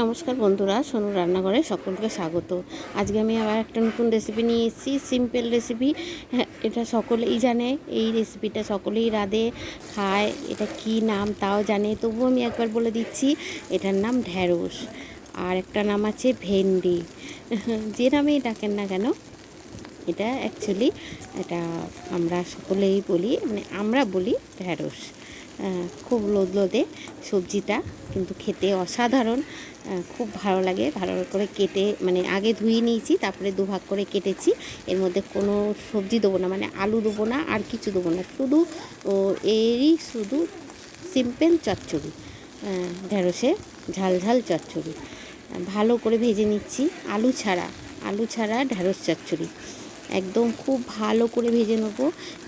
নমস্কার বন্ধুরা, সোনু রান্নাঘরে সকলকে স্বাগত। আজকে আমি আবার একটা নতুন রেসিপি নিয়ে এসেছি সিম্পল রেসিপি হ্যাঁ এটা সকলেই জানে, এই রেসিপিটা সকলেই রাঁধে, খায়, এটা কি নাম তাও জানে। তবুও আমি একবার বলে দিচ্ছি, এটার নাম ঢ্যাঁড়স। আর একটা নাম আছে ভেন্ডি। যে নামেই ডাকেন না কেন, এটা অ্যাকচুয়ালি এটা আমরা সকলেই বলি মানে আমরা বলি ঢ্যাঁড়স। খুব লোদ লোদে সবজিটা কিন্তু খেতে অসাধারণ। খুব ভালো লাগে। ভালো করে কেটে মানে আগে ধুয়ে নিয়েছি তারপরে দুভাগ করে কেটেছি। এর মধ্যে কোনো সবজি দেবো না মানে আলু দেবো না আর কিছু দেবো না। শুধু ও এরই শুধু সিম্পল চচ্চড়ি আহ, ঢেঁড়সের ঝাল ঝাল চচ্চড়ি। ভালো করে ভেজে নিচ্ছি। আলু ছাড়া আলু ছাড়া ঢেঁড়স চচ্চড়ি। একদম খুব ভালো করে ভেজে নেব।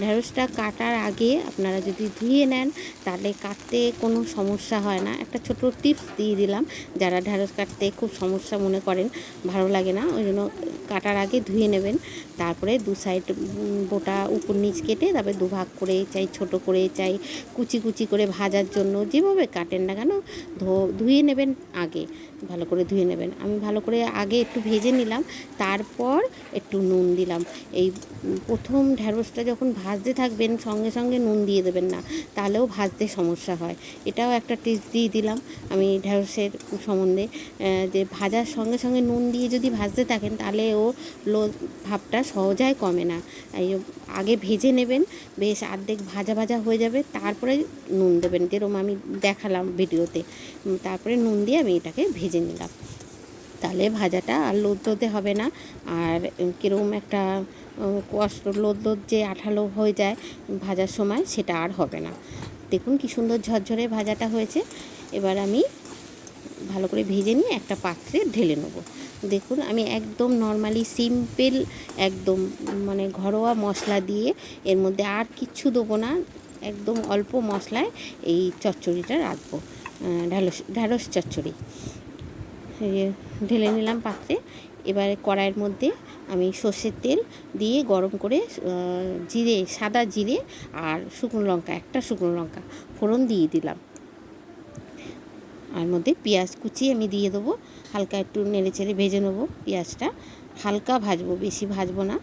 ঢেঁড়সটা কাটার আগে আপনারা যদি ধুয়ে নেন, তাহলে কাটতে কোনো সমস্যা হয় না। একটা ছোট টিপস দিয়ে দিলাম, যারা ঢেঁড়স কাটতে খুব সমস্যা মনে করেন, ভালো লাগে না, ওই জন্য কাটার আগে ধুয়ে নেবেন। তারপরে দু সাইড বোটা উপর নিচ কেটে তারপরে দুভাগ করে চাই, ছোট করে চাই, কুচি কুচি করে ভাজার জন্য যেভাবে কাটেন না কেন ধুয়ে নেবেন আগে, ভালো করে ধুয়ে নেবেন। আমি ভালো করে আগে একটু ভেজে নিলাম, তারপর একটু নুন দিলাম। এই প্রথম ঢ্যাঁড়সটা যখন ভাজতে থাকবেন, সঙ্গে সঙ্গে নুন দিয়ে দেবেন না, তাহলেও ভাজতে সমস্যা হয়। এটাও একটা টিপস দিয়ে দিলাম আমি ঢ্যাঁড়সের সম্বন্ধে। যে ভাজার সঙ্গে সঙ্গে নুন দিয়ে যদি ভাজতে থাকেন, তাহলে ও লো ভাবটা সহজায় কমে না। এই আগে ভেজে নেবেন, বেশ আর্ধেক ভাজা ভাজা হয়ে যাবে, তারপরে নুন দেবেন। যেরকম আমি দেখালাম ভিডিওতে। তারপরে নুন দিয়ে আমি এটাকে ভেজে নিলাম। ভাজাটা আর লোদ লোদে হবে না। আর কীরকম একটা কষ্ট লোদ লোদ যে আঠালো হয়ে যায় ভাজার সময় সেটা আর হবে না। দেখুন কি সুন্দর ঝরঝরে ভাজাটা হয়েছে। এবার আমি ভালো করে ভেজে নিয়ে একটা পাত্রে ঢেলে নেব। দেখুন আমি একদম নর্মালি সিম্পল একদম মানে ঘরোয়া মশলা দিয়ে এর মধ্যে আর কিচ্ছু দেবো না। একদম অল্প মশলায় এই চচ্চড়িটা রাখব। আহ, ঢ্যাঁড়স চচ্চড়ি। ঢেলে নিলাম পাত্রে। এবারে কড়াইয়ের মধ্যে আমি সর্ষের তেল দিয়ে গরম করে জিরে, সাদা জিরে আর শুকনো লঙ্কা, একটা শুকনো লঙ্কা ফোড়ন দিয়ে দিলাম। আর মধ্যে পেঁয়াজ কুচি আমি দিয়ে দেবো। হালকা একটু নেড়ে চেড়ে ভেজে নেব পেঁয়াজটা। হালকা ভাজবো, বেশি ভাজবো না।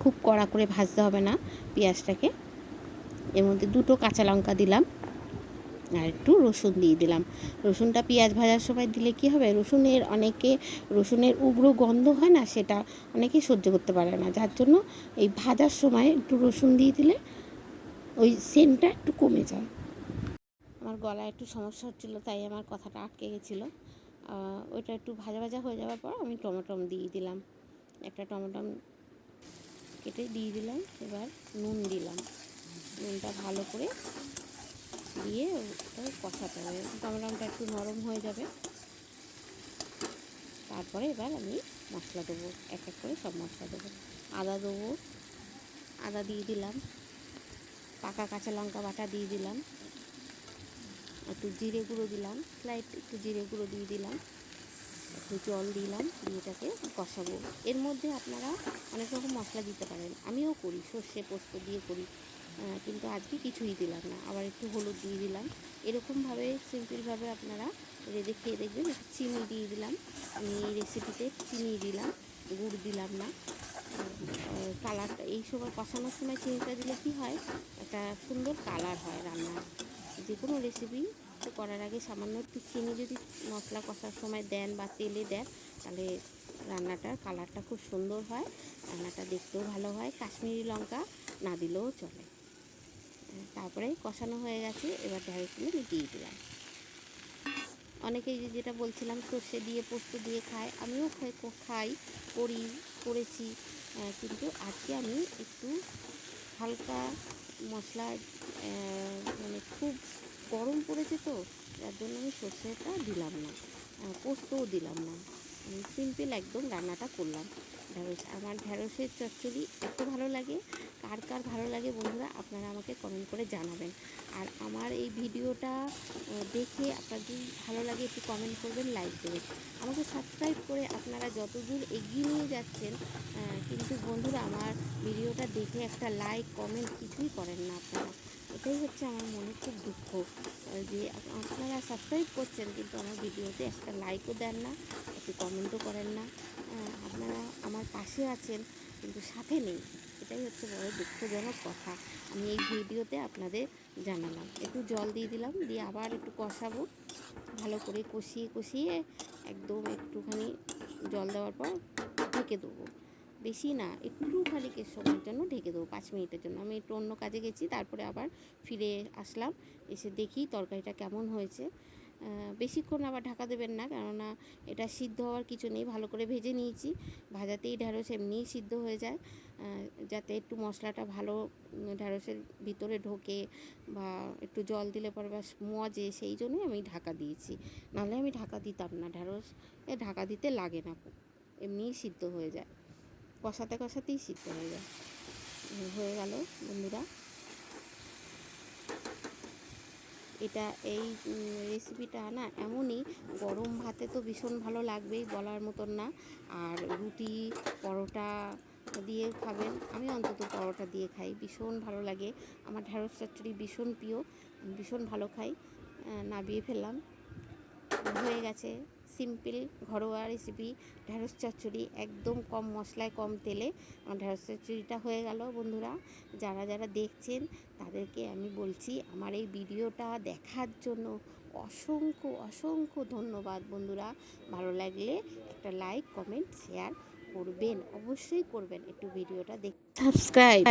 খুব কড়া করে ভাজতে হবে না পেঁয়াজটাকে। এর মধ্যে দুটো কাঁচা লঙ্কা দিলাম। আর একটু রসুন দিয়ে দিলাম। রসুনটা পেঁয়াজ ভাজার সময় দিলে কি হবে? রসুনের অনেকে, রসুনের উগ্র গন্ধ হয় না সেটা অনেকেই সহ্য করতে পারে না। যার জন্য এই ভাজার সময় একটু রসুন দিয়ে দিলে ওই সেন্টটা একটু কমে যায়। আমার গলায় একটু সমস্যা হচ্ছিল, তাই আমার কথাটা আটকে গেছিল। ওইটা একটু ভাজা ভাজা হয়ে যাওয়ার পর আমি টমেটম দিয়ে দিলাম। একটা টমেটম কেটে দিয়ে দিলাম, এবার নুন দিলাম। নুনটা ভালো করে দিয়ে কষাতে হবে। টমেটোটা একটু নরম হয়ে যাবে। তারপরে এবার আমি মশলা দেবো। এক এক করে সব মশলা দেবো। আদা দেবো। আদা দিয়ে দিলাম। পাকা কাঁচা লঙ্কা বাটা দিয়ে দিলাম। একটু জিরে গুঁড়ো দিলাম। স্লাইট একটু জিরে গুঁড়ো দিয়ে দিলাম। একটু জল দিলাম। দিয়ে এটাকে কষাবো। এর মধ্যে আপনারা অনেক রকম মশলা দিতে পারেন। আমিও করি। সর্ষে পোস্ত দিয়ে করি। কিন্তু আজকে কিছুই দিলাম না। আবার একটু হলুদ দিয়ে দিলাম। এরকমভাবে সিম্পলভাবে আপনারা রেঁধে খেয়ে দেখবেন। একটু চিনি দিয়ে দিলাম। আমি এই রেসিপিতে চিনি দিলাম, গুড় দিলাম না। কালারটা এই সময় কষানোর সময় চিনিটা দিলে কি হয়? একটা সুন্দর কালার হয় রান্নার। যে কোনো রেসিপি করার আগে সামান্য একটু চিনি যদি মশলা কষার সময় দেন বা তেলে দেন, তাহলে রান্নাটার কালারটা খুব সুন্দর হয়। রান্নাটা দেখতেও ভালো হয়। কাশ্মীরি লঙ্কা না দিলেও চলে। তারপরে কষানো হয়ে গেছে, এবার ঢেঁড়সগুলো আমি দিয়ে দিলাম। অনেকেই যে যেটা বলছিলাম, সর্ষে দিয়ে, পোস্ত দিয়ে খায়, আমিও খাই করি, করেছি কিন্তু আজকে আমি একটু হালকা মশলা মানে খুব গরম পড়েছে তো, যার জন্য আমি সর্ষেটা দিলাম না পোস্তও দিলাম না। সিম্পল একদম রান্নাটা করলাম। ঢ্যাঁড়স, আমার ঢ্যাঁড়সের চচ্চড়ি এত ভালো লাগে। কার কার ভালো লাগে বন্ধুরা, আপনারা আমাকে কমেন্ট করে জানাবেন। আর আমার এই ভিডিওটা দেখে আপনার যদি ভালো লাগে একটু কমেন্ট করবেন লাইক দেবেন। আমাকে সাবস্ক্রাইব করে আপনারা যতদূর এগিয়ে নিয়ে যাচ্ছেন কিন্তু বন্ধুরা আমার ভিডিওটা দেখে একটা লাইক কমেন্ট কিছুই করেন না আপনারা। এটাই হচ্ছে আমার মনে খুব দুঃখ। যে আপনারা সাবস্ক্রাইব করছেন কিন্তু আমার ভিডিওতে একটা লাইকও দেন না, একটু কমেন্টও করেন না। আপনারা আমার পাশে আছেন কিন্তু সাথে নেই। এটাই হচ্ছে বড় দুঃখজনক কথা। আমি এই ভিডিওতে আপনাদের জানালাম। একটু জল দিয়ে দিলাম, দিয়ে আবার একটু কষাবো। ভালো করে কষিয়ে কষিয়ে একদম একটুখানি জল দেওয়ার পর ঢেকে দেবো। বেশি না, একটুখানি কে সময়ের জন্য ঢেকে দেবো পাঁচ মিনিটের জন্য। আমি একটু অন্য কাজে গেছি, তারপরে আবার ফিরে আসলাম, এসে দেখি তরকারিটা কেমন হয়েছে। বেশিক্ষণ আবার ঢাকা দেবেন না, কেননা এটা সিদ্ধ হওয়ার কিছু নেই, ভালো করে ভেজে নিয়েছি। ভাজাতেই ঢ্যাঁড়স এমনিই সিদ্ধ হয়ে যায়। যাতে একটু মশলাটা ভালো ঢ্যাঁড়সের ভিতরে ঢোকে বা একটু জল দিলে পরে বা মজে, সেই জন্যই আমি ঢাকা দিয়েছি। নাহলে আমি ঢাকা দিতাম না ঢ্যাঁড়স ঢাকা দিতে লাগে না, এমনিই সিদ্ধ হয়ে যায়। কষাতে কষাতেই সিদ্ধ হয়ে যায়। হয়ে গেল বন্ধুরা। এটা এই রেসিপিটা না এমনই, গরম ভাতে তো ভীষণ ভালো লাগবেই বলার মতন না। আর রুটি, পরোটা দিয়ে খাবেন। আমি অন্তত পরোটা দিয়ে খাই, ভীষণ ভালো লাগে। আমার ঢ্যাঁড়স চচ্চড়ি ভীষণ প্রিয় ভীষণ ভালো খাই। নাবিয়ে ফেললাম। হয়ে গেছে। সিম্পল ঘরোয়া রেসিপি ঢ্যাঁড়স চচ্চড়ি, একদম কম মশলায় কম তেলে। আমার ঢ্যাঁড়স চচ্চড়িটা হয়ে গেল বন্ধুরা। যারা যারা দেখছেন তাদেরকে আমি বলছি, আমার এই ভিডিওটা দেখার জন্য অসংখ্য অসংখ্য ধন্যবাদ বন্ধুরা। ভালো লাগলে একটা লাইক কমেন্ট শেয়ার করবেন। অবশ্যই করবেন একটু ভিডিওটা দেখ সাবস্ক্রাইব